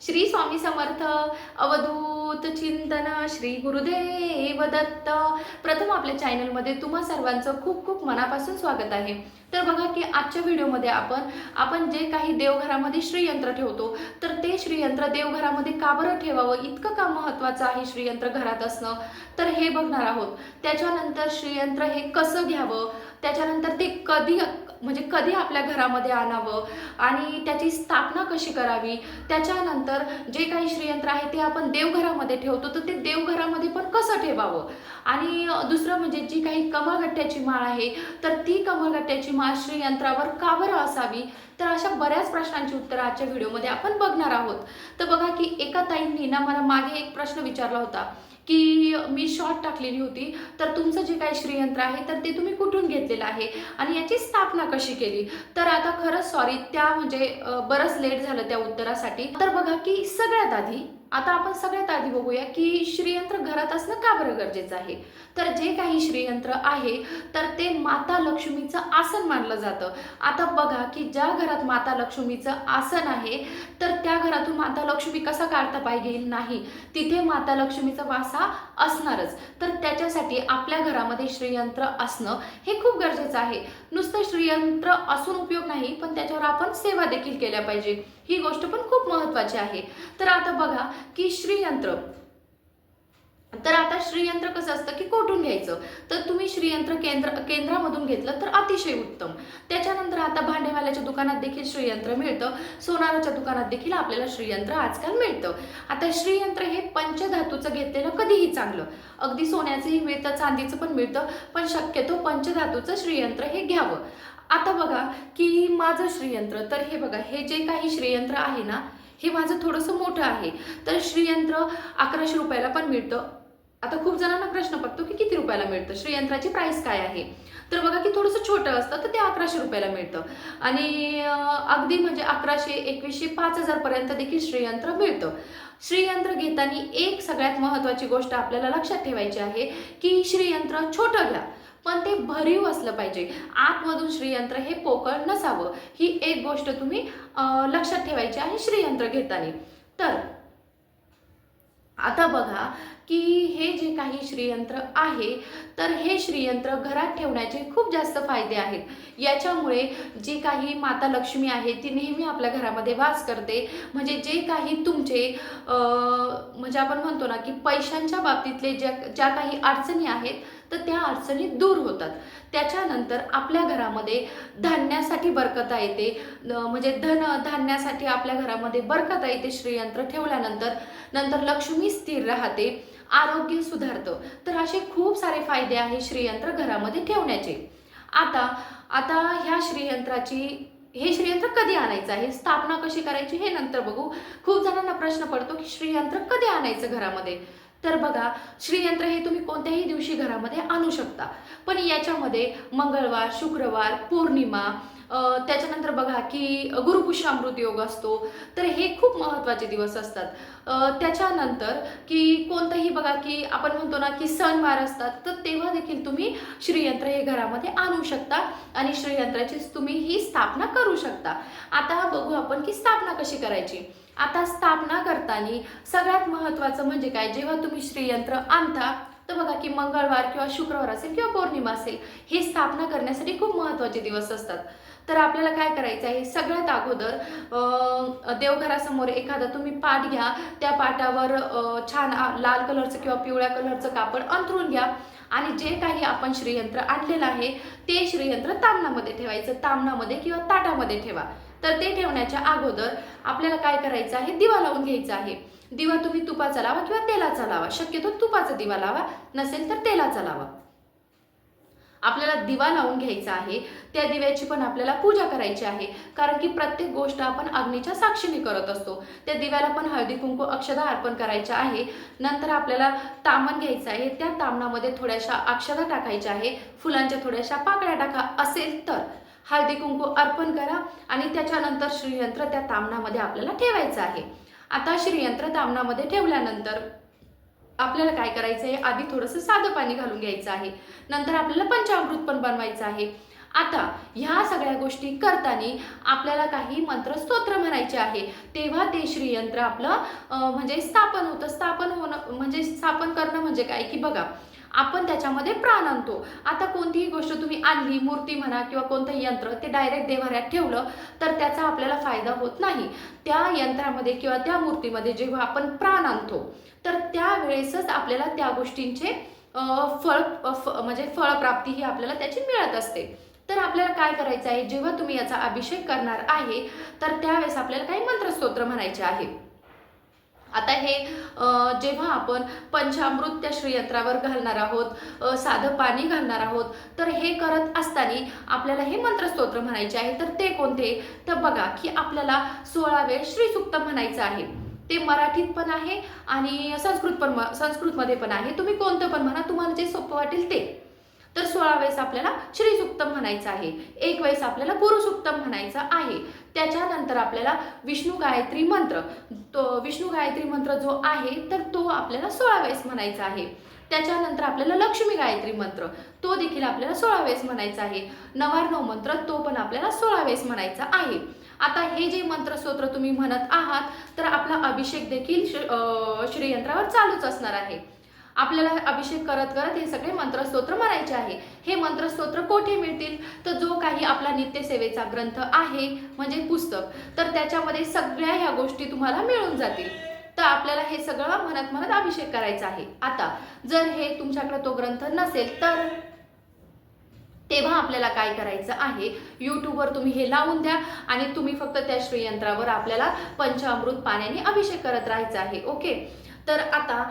श्री स्वामी समर्थ अवधूत चिंतन श्री गुरुदेव दत्त. प्रथम आपल्या चॅनलमध्ये तुम्हा सर्वांचं खूप खूप मनापासून स्वागत आहे. तर बघा की आजच्या व्हिडिओमध्ये आपण आपण जे काही देवघरामध्ये श्रीयंत्र ठेवतो तर ते श्रीयंत्र देवघरामध्ये का बरं ठेवावं? इतकं का महत्त्वाचं आहे श्रीयंत्र घरात असणं? तर हे बघणार आहोत. त्याच्यानंतर श्रीयंत्र हे कसं घ्यावं? त्याच्यानंतर ते कधी म्हणजे कधी आपल्या घरामध्ये आणावं आणि त्याची स्थापना कशी करावी त्याच्यानंतर जे काही श्रीयंत्र आहे ते आपण देवघरामध्ये ठेवतो तर ते देवघरामध्ये पण कसं ठेवावं? आणि दुसरं म्हणजे जी काही कमळगट्ट्याची माळ आहे तर ती कमळगट्ट्याची माळ श्रीयंत्रावर का बरं असावी? तर अशा बऱ्याच प्रश्नांची उत्तरं आजच्या व्हिडिओमध्ये आपण बघणार आहोत. तर बघा की एका ताईंनी ना मला मागे एक प्रश्न विचारला होता. की मी शॉर्ट टाकलेली होती. तर तुमचं जे काही श्रीयंत्र आहे तर ते तुम्ही कुठून घेतलेलं आहे? आणि याची स्थापना कशी केली? तर आता खरंच सॉरी त्या म्हणजे बरंच लेट झालं त्या उत्तरासाठी. तर बघा की सगळ्यात आधी आता आपण सगळ्यात आधी बघूया की श्रीयंत्र घरात असणं का बरं गरजेचं आहे? तर जे काही श्रीयंत्र आहे तर ते माता लक्ष्मीचं आसन मानलं जातं. आता बघा की ज्या घरात माता लक्ष्मीचं आसन आहे तर त्या घरातून माता लक्ष्मी कसा काढता पाहिजे नाही. तिथे माता लक्ष्मीचा वासा असणारच. तर त्याच्यासाठी आपल्या घरामध्ये श्रीयंत्र असणं हे खूप गरजेचं आहे. नुसतं श्रीयंत्र असून उपयोग नाही पण त्याच्यावर आपण सेवा देखील केल्या पाहिजे. ही गोष्ट पण खूप महत्वाची आहे. तर आता बघा की श्रीयंत्र. तर आता श्रीयंत्र कसं असतं की कोठून घ्यायचं? तर तुम्ही श्रीयंत्र केंद्र केंद्रामधून घेतलं तर अतिशय उत्तम. त्याच्यानंतर आता भांडेवाल्याच्या दुकानात देखील श्रीयंत्र मिळतं. सोनाराच्या दुकानात देखील आपल्याला श्रीयंत्र आजकाल मिळतं. आता श्रीयंत्र हे पंचधातूचं घेतलेलं कधीही चांगलं. अगदी सोन्याचंही मिळतं चांदीचं पण मिळतं पण शक्यतो पंचधातूचं श्रीयंत्र हे घ्यावं. आता बघा की माझं श्रीयंत्र तर हे बघा हे जे काही श्रीयंत्र आहे ना हे माझं थोडंसं मोठं आहे. तर श्रीयंत्र अकराशे रुपयाला पण मिळतं. आता खूप जणांना प्रश्न पडतो की किती रुपयाला मिळतं? श्रीयंत्राची प्राइस काय आहे? तर बघा की थोडंसं छोटं असतं तर ते अकराशे रुपयाला मिळतं. आणि अगदी म्हणजे अकराशे एकवीसशे पाच हजारपर्यंत देखील श्रीयंत्र मिळतं. श्रीयंत्र घेताना एक सगळ्यात महत्त्वाची गोष्ट आपल्याला लक्षात ठेवायची आहे की श्रीयंत्र छोटं घ्या पण ते भरीव असलं पाहिजे. आतमधून श्रीयंत्र हे पोकळ नसावं. ही एक गोष्ट तुम्ही लक्षात ठेवायची आहे श्रीयंत्र घेताना. तर आता बघा की हे जे काही श्रीयंत्र आहे तर हे श्रीयंत्र घरात ठेवण्याचे खूप जास्त फायदे आहेत. याच्यामुळे जी काही माता लक्ष्मी आहे ती नेहमी आपल्या घरामध्ये वास करते. म्हणजे जे काही तुमचे म्हणजे आपण म्हणतो ना की पैशांच्या बाबतीतले ज्या ज्या काही अडचणी आहेत तर त्या अडचणी दूर होतात. त्याच्यानंतर आपल्या घरामध्ये धान्यासाठी बरकता येते. म्हणजे धन धान्यासाठी आपल्या घरामध्ये बरकता येते श्रीयंत्र ठेवल्यानंतर. नंतर लक्ष्मी स्थिर राहते. आरोग्य सुधारतं. तर असे खूप सारे फायदे आहे श्रीयंत्र घरामध्ये ठेवण्याचे. आता आता ह्या श्रीयंत्राची हे श्रीयंत्र कधी आणायचं आहे? स्थापना कशी करायची हे नंतर बघू. खूप जणांना प्रश्न पडतो की श्रीयंत्र कधी आणायचं घरामध्ये? तर बघा श्रीयंत्र हे तुम्ही कोणत्याही दिवशी घरामध्ये आणू शकता. पण याच्यामध्ये मंगळवार शुक्रवार पौर्णिमा त्याच्यानंतर बघा की गुरुपुष्यामृत योग असतो. तर हे खूप महत्त्वाचे दिवस असतात. त्याच्यानंतर की कोणतंही बघा की आपण म्हणतो ना की सणवार असतात तर तेव्हा देखील तुम्ही श्रीयंत्र हे घरामध्ये आणू शकता आणि श्रीयंत्राची तुम्ही ही स्थापना करू शकता. आता बघू आपण की स्थापना कशी करायची. आता स्थापना करताना सगळ्यात महत्त्वाचं म्हणजे काय? जेव्हा तुम्ही श्रीयंत्र आणता तर बघा की मंगळवार किंवा शुक्रवार असेल किंवा पौर्णिमा असेल हे स्थापना करण्यासाठी खूप महत्त्वाचे दिवस असतात. तर आपल्याला काय करायचं आहे? सगळ्यात अगोदर देवघरासमोर एखादा तुम्ही पाट घ्या. त्या पाटावर छान लाल कलरचं किंवा पिवळ्या कलरचं कापड अंथरून घ्या. आणि जे काही आपण श्रीयंत्र आणलेलं आहे ते श्रीयंत्र तामणामध्ये ठेवायचं. तामणामध्ये किंवा ताटामध्ये ठेवा. तर ते ठेवण्याच्या अगोदर आपल्याला काय करायचं आहे? दिवा लावून घ्यायचा आहे. दिवा तुम्ही तुपाचा लावा किंवा तेलाचा लावा. शक्यतो तुपाचा दिवा लावा. नसेल तर तेलाचा लावा. आपल्याला दिवा लावून घ्यायचा आहे त्या दिव्याची पण आपल्याला पूजा करायची आहे. कारण की प्रत्येक गोष्ट आपण अग्नीच्या साक्षीने करत असतो. त्या दिव्याला पण हळदी कुंकू अक्षदा अर्पण करायच्या आहे. नंतर आपल्याला तामण घ्यायचं आहे. त्या तामणामध्ये थोड्याशा अक्षदा टाकायच्या आहे. फुलांच्या थोड्याशा पाकळ्या टाका. असेल तर हळदी कुंकू अर्पण करा आणि त्याच्यानंतर श्रीयंत्र त्या तामणामध्ये आपल्याला ठेवायचं आहे. आता श्रीयंत्र तामणामध्ये ठेवल्यानंतर आपल्याला काय करायचं आहे? आधी थोडंसं साधं पाणी घालून घ्यायचं आहे. नंतर आपल्याला पंचामृत पण बनवायचं आहे. आता ह्या सगळ्या गोष्टी करताना आपल्याला काही मंत्र स्तोत्र म्हणायचे आहे. तेव्हा ते श्रीयंत्र आपलं म्हणजे स्थापन होतं. स्थापन होणं म्हणजे स्थापन करणं म्हणजे काय? की बघा आपण त्याच्यामध्ये प्राण आणतो. आता कोणतीही गोष्ट तुम्ही आणली मूर्ती म्हणा किंवा कोणतंही यंत्र ते डायरेक्ट देवाऱ्यात ठेवलं तर त्याचा आपल्याला फायदा होत नाही. त्या यंत्रामध्ये किंवा त्या मूर्तीमध्ये जेव्हा आपण प्राण आणतो तर त्यावेळेसच आपल्याला त्या गोष्टींचे फळ फ- म्हणजे फळप्राप्ती ही आपल्याला त्याची मिळत असते. तर आपल्याला काय करायचं आहे? जेव्हा तुम्ही याचा अभिषेक करणार आहे तर त्यावेळेस आपल्याला काही मंत्रस्तोत्र म्हणायचे आहे. आता हे जेव्हा आपण पंचामृत त्या श्रीयंत्रावर घालणार आहोत साधं पाणी घालणार आहोत तर हे करत असताना आपल्याला हे मंत्रस्तोत्र म्हणायचे आहे. तर ते कोणते? तर बघा की आपल्याला सोळा वेळ श्रीसुक्त म्हणायचं आहे. ते मराठीत पण आहे आणि संस्कृत पण म- संस्कृतमध्ये पण आहे. तुम्ही कोणतं पण म्हणा तुम्हाला जे सोपं वाटेल ते. सोळा वेळेस आपल्याला श्रीसुक्तम म्हणायचं आहे. एक वेळेस आपल्याला गुरुसुक्तम म्हणायचं आहे. त्याच्यानंतर आपल्याला विष्णू गायत्री मंत्र तो विष्णू गायत्री मंत्र जो आहे तर तो आपल्याला सोळा वेळेस म्हणायचा आहे. त्याच्यानंतर आपल्याला लक्ष्मी गायत्री मंत्र तो देखील आपल्याला सोळा वेळेस म्हणायचा आहे. नवार्णव मंत्र तो पण आपल्याला सोळा वेळेस म्हणायचा आहे. आता हे जे मंत्रस्तोत्र तुम्ही म्हणत आहात तर आपला अभिषेक देखील श्री- श्रीयंत्रावर चालूच असणार आहे. आपल्याला अभिषेक करत करत हे सगळे मंत्रस्तोत्र म्हणायचे आहे. हे मंत्रस्तोत्र कोठे मिळतील? तर जो काही आपला नित्यसेवेचा ग्रंथ आहे म्हणजे पुस्तक तर त्याच्यामध्ये सगळ्या ह्या गोष्टी तुम्हाला मिळून जातील. तर आपल्याला हे सगळं म्हणत म्हणत अभिषेक करायचा आहे. आता जर हे तुमच्याकडे तो ग्रंथ नसेल तर? तेव्हा आपल्याला काय करायचं आहे? यूट्यूबवर तुम्ही हे लावून द्या आणि तुम्ही फक्त त्या श्रीयंत्रावर आपल्याला पंचामृत पाण्याने अभिषेक करत राहायचं आहे ओके? तर आता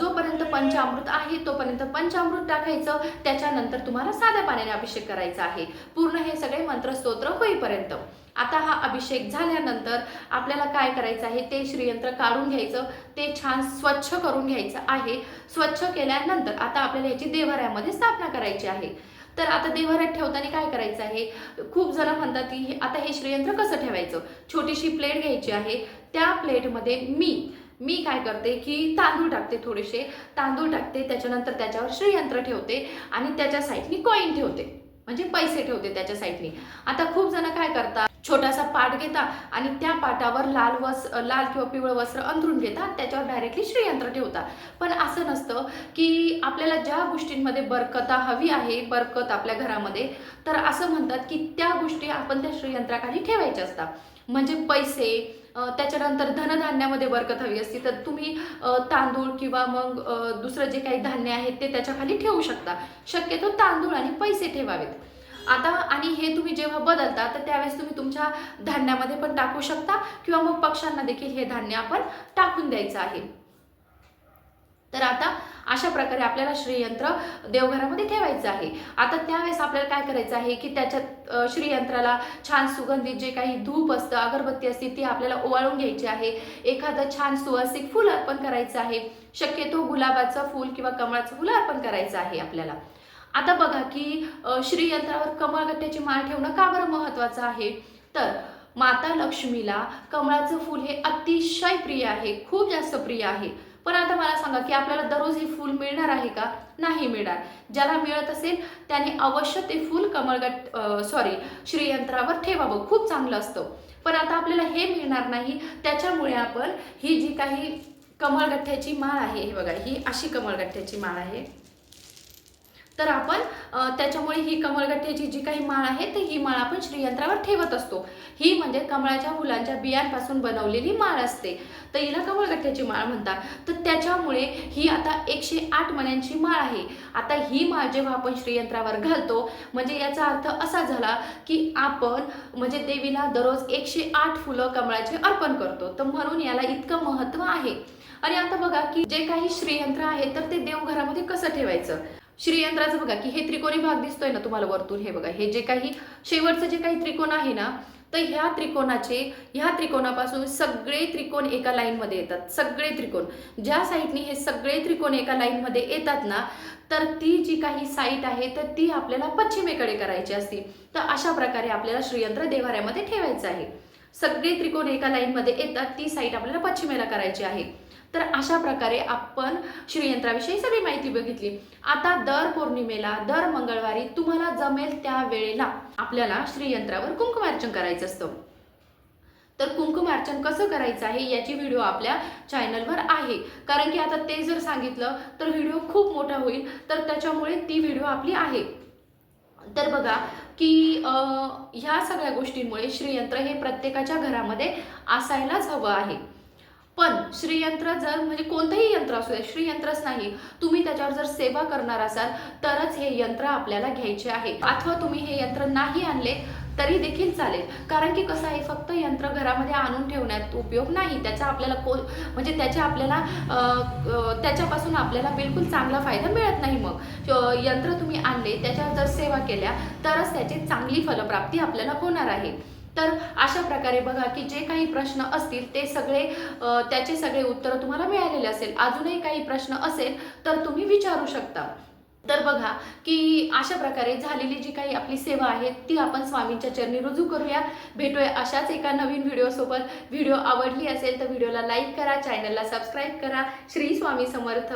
जोपर्यंत पंचामृत आहे तोपर्यंत पंचामृत टाकायचं. त्याच्यानंतर तुम्हाला साध्या पाण्याने अभिषेक करायचा आहे. पूर्ण हे सगळे मंत्रस्तोत्र होईपर्यंत. आता हा अभिषेक झाल्यानंतर आपल्याला काय करायचं आहे? ते श्रीयंत्र काढून घ्यायचं. ते छान स्वच्छ करून घ्यायचं आहे. स्वच्छ केल्यानंतर आता आपल्याला याची देवाऱ्यामध्ये स्थापना करायची आहे. तर आता देवऱ्यात ठेवताना काय करायचं आहे? खूप जण म्हणतात की हे- आता हे श्रीयंत्र कसं ठेवायचं? छोटीशी प्लेट घ्यायची आहे. त्या प्लेटमध्ये मी मी काय करते की तांदूळ टाकते थोडेसे. तांदूळ टाकते त्याच्यानंतर त्याच्यावर श्रीयंत्र ठेवते आणि त्याच्या साईडनी कॉईन ठेवते. म्हणजे पैसे ठेवते त्याच्या साईडनी. आता खूप जण काय करतात छोटासा पाट घेता आणि त्या पाटावर लाल वस लाल किंवा पिवळं वस्त्र अंथरून घेता त्याच्यावर डायरेक्टली श्रीयंत्र ठेवता पण असं नसतं की आपल्याला ज्या गोष्टींमध्ये बरकता हवी आहे बरकत आपल्या घरामध्ये तर असं म्हणतात की त्या गोष्टी आपण त्या श्रीयंत्राखाली ठेवायच्या असतात. म्हणजे पैसे त्याच्यानंतर धनधान्यामध्ये बरकत हवी असती तर तुम्ही तांदूळ किंवा मग दुसरं जे काही धान्य आहेत ते त्याच्याखाली ठेवू शकता. शक्यतो तांदूळ आणि पैसे ठेवावेत. आता आणि हे तुम्ही जेव्हा बदलता तर त्यावेळेस तुम्ही तुमच्या धान्यामध्ये पण टाकू शकता किंवा मग पक्ष्यांना देखील हे धान्य आपण टाकून द्यायचं आहे. तर आता अशा प्रकारे आपल्याला श्रीयंत्र देवघरामध्ये ठेवायचं आहे. आता त्यावेळेस आपल्याला काय करायचं आहे की त्याच्यात श्रीयंत्राला छान सुगंधित जे काही धूप असतं अगरबत्ती असते ती आपल्याला ओवाळून घ्यायची आहे. एखादं छान सुवासिक फूल अर्पण करायचं आहे. शक्यतो गुलाबाचं फूल किंवा कमळाचं फुल अर्पण करायचं आहे आपल्याला. आता बघा की श्रीयंत्रावर कमळगट्ट्याची माळ ठेवणं का बरं महत्वाचं आहे? तर माता लक्ष्मीला कमळाचं फूल हे अतिशय प्रिय आहे. खूप जास्त प्रिय आहे. पण आता मला सांगा की आपल्याला दररोज हे फूल मिळणार आहे का? नाही मिळणार. ज्याला मिळत असेल त्याने अवश्य ते फूल कमळगट सॉरी श्रीयंत्रावर ठेवावं. खूप चांगलं असतं. पण आता आपल्याला हे मिळणार नाही. त्याच्यामुळे आपण ही जी काही कमळगठ्ठ्याची माळ आहे हे बघा ही अशी कमळगठ्ठ्याची माळ आहे. तर आपण त्याच्यामुळे ही कमळगट्ट्याची जी काही माळ आहे तर ही माळ आपण श्रीयंत्रावर ठेवत असतो. ही म्हणजे कमळाच्या फुलांच्या बियांपासून बनवलेली माळ असते. तर हिला कमळगट्ट्याची माळ म्हणतात. तर त्याच्यामुळे ही आता एकशे आठ मण्यांची माळ आहे. आता ही माळ जेव्हा आपण श्रीयंत्रावर घालतो म्हणजे याचा अर्थ असा झाला की आपण म्हणजे देवीला दररोज एकशे आठ फुलं कमळाचे अर्पण करतो. तर म्हणून याला इतकं महत्त्व आहे. आणि आता बघा की जे काही श्रीयंत्र आहे तर ते देवघरामध्ये कसं ठेवायचं? श्रीयंत्राचं बघा की हे त्रिकोणी भाग दिसतोय ना तुम्हाला वरतून हे बघा हे जे काही शेवटचं जे काही त्रिकोण आहे ना तर ह्या त्रिकोणाचे ह्या त्रिकोणापासून सगळे त्रिकोण एका लाईनमध्ये येतात सगळे त्रिकोण. ज्या साईडनी हे सगळे त्रिकोण एका लाईनमध्ये येतात ना तर ती जी काही साईट आहे तर ती आपल्याला पश्चिमेकडे करायची असते. तर अशा प्रकारे आपल्याला श्रीयंत्र देवाऱ्यामध्ये ठेवायचं आहे. सगळे त्रिकोण एका लाईनमध्ये येतात. ती साईड आपल्याला पश्चिमेला करायची आहे. तर अशा प्रकारे आपण श्रीयंत्राविषयी सगळी माहिती बघितली. आता दर पौर्णिमेला दर मंगळवारी तुम्हाला जमेल त्या वेळेला आपल्याला श्रीयंत्रावर कुंकुमार्चन करायचं असतं. तर कुंकुमार्चन कसं करायचं आहे याची व्हिडिओ आपल्या चॅनलवर आहे. कारण की आता ते जर सांगितलं तर व्हिडिओ खूप मोठा होईल. तर त्याच्यामुळे ती व्हिडिओ आपली आहे. तर बघा की ह्या सगळ्या गोष्टींमुळे श्रीयंत्र हे प्रत्येकाच्या घरामध्ये असायलाच हवं आहे. पण श्रीयंत्र जर म्हणजे कोणतंही यंत्र असू दे श्रीयंत्रच नाही तुम्ही त्याच्यावर जर सेवा करणार असाल तरच हे यंत्र आपल्याला घ्यायचे आहे. अथवा तुम्ही हे यंत्र नाही आणले तरी देखील चालेल. कारण की कसं आहे फक्त यंत्र घरामध्ये आणून ठेवण्यात उपयोग नाही. त्याचा आपल्याला को म्हणजे त्याच्या आपल्याला त्याच्यापासून आपल्याला बिलकुल चांगला फायदा मिळत नाही मग. यंत्र तुम्ही आणले त्याच्यावर जर सेवा केल्या तरच त्याची चांगली फलप्राप्ती आपल्याला होणार आहे. तर अशा प्रकारे बघा की जे काही प्रश्न असतील ते सगळे त्याचे सगळे उत्तरं तुम्हाला मिळालेले असेल. अजूनही काही प्रश्न असेल तर तुम्ही विचारू शकता. तर बघा की अशा प्रकारे झालेली जी काही आपली सेवा आहे ती आपण स्वामींच्या चरणी रुजू करूया. भेटूया अशाच एका नवीन व्हिडिओसोबत व्हिडिओ आवडली असेल तर व्हिडिओला लाईक करा चॅनलला सबस्क्राईब करा. श्री स्वामी समर्थ.